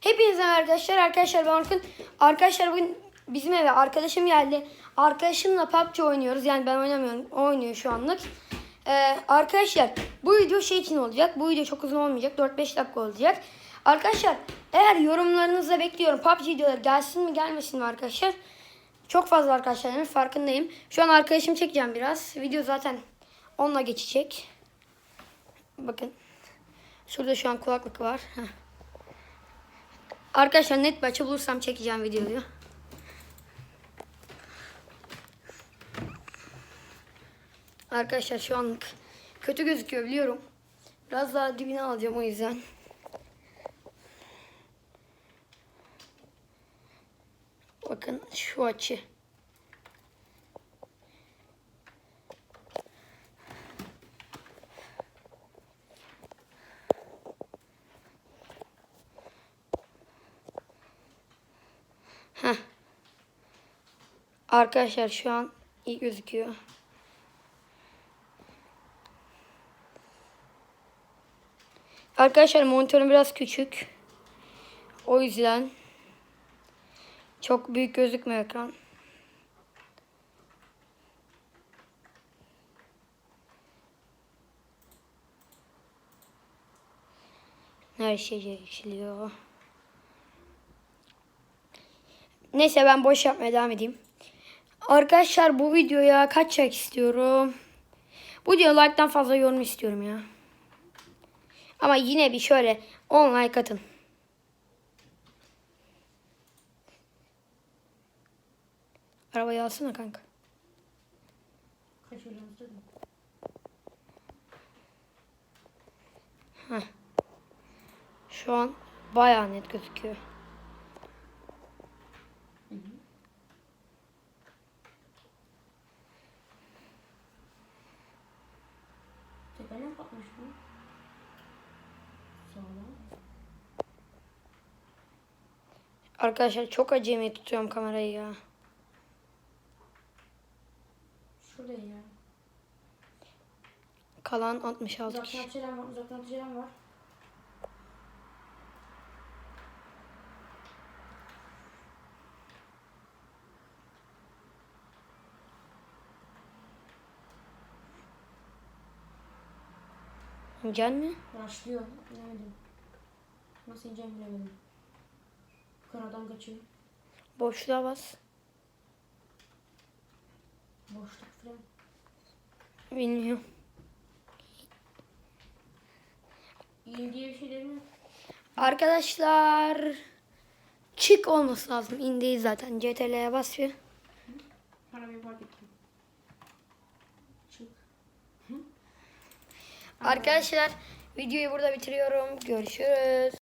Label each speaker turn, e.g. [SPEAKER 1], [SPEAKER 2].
[SPEAKER 1] Hepinize arkadaşlar. Arkadaşlar ben Orkun. Arkadaşlar bugün bizim eve arkadaşım geldi. Arkadaşımla PUBG oynuyoruz. Yani ben oynamıyorum. O oynuyor şu anlık. Ee, arkadaşlar bu video şey için olacak. Bu video çok uzun olmayacak. 4-5 dakika olacak. Arkadaşlar eğer yorumlarınızı bekliyorum. PUBG videoları gelsin mi gelmesin mi arkadaşlar? Çok fazla arkadaşlarım farkındayım. Şu an arkadaşım çekeceğim biraz. Video zaten onunla geçecek. Bakın. Şurada şu an kulaklık var. Heh. Arkadaşlar net bir bulursam çekeceğim videoyu. Arkadaşlar şu anlık kötü gözüküyor biliyorum. Biraz daha dibine alacağım o yüzden. Bakın şu açı. Arkadaşlar şu an iyi gözüküyor. Arkadaşlar monitörüm biraz küçük. O yüzden çok büyük gözükmüyor ekran. Her şey yeşiliyor. Neyse ben boş yapmaya devam edeyim. Arkadaşlar bu videoya kaç like istiyorum? Bu videoya like'tan fazla yorum istiyorum ya. Ama yine bir şöyle 10 like atın. Arabayı alsana kanka.
[SPEAKER 2] Mi?
[SPEAKER 1] Şu an bayağı net gözüküyor.
[SPEAKER 2] Tekerlek patmış mı? Sağlam.
[SPEAKER 1] Arkadaşlar çok acemi tutuyorum kamerayı ya.
[SPEAKER 2] Şurada ya.
[SPEAKER 1] Kalan 66
[SPEAKER 2] Uzaktan
[SPEAKER 1] kişi.
[SPEAKER 2] atıcılar var. Uzaktan atıcılar var.
[SPEAKER 1] Gel mi?
[SPEAKER 2] Başlıyor. Bilemedim. Nasıl ineceğimi bilemedim. Karadan kaçıyor.
[SPEAKER 1] Boşluğa bas.
[SPEAKER 2] Boşluk falan.
[SPEAKER 1] Bilmiyorum.
[SPEAKER 2] İyi diye bir şey değil mi?
[SPEAKER 1] Arkadaşlar çık olması lazım. İndeyiz zaten. CTRL'ye basıyor.
[SPEAKER 2] Arabayı fark ettim. Çık.
[SPEAKER 1] Arkadaşlar videoyu burada bitiriyorum. Görüşürüz.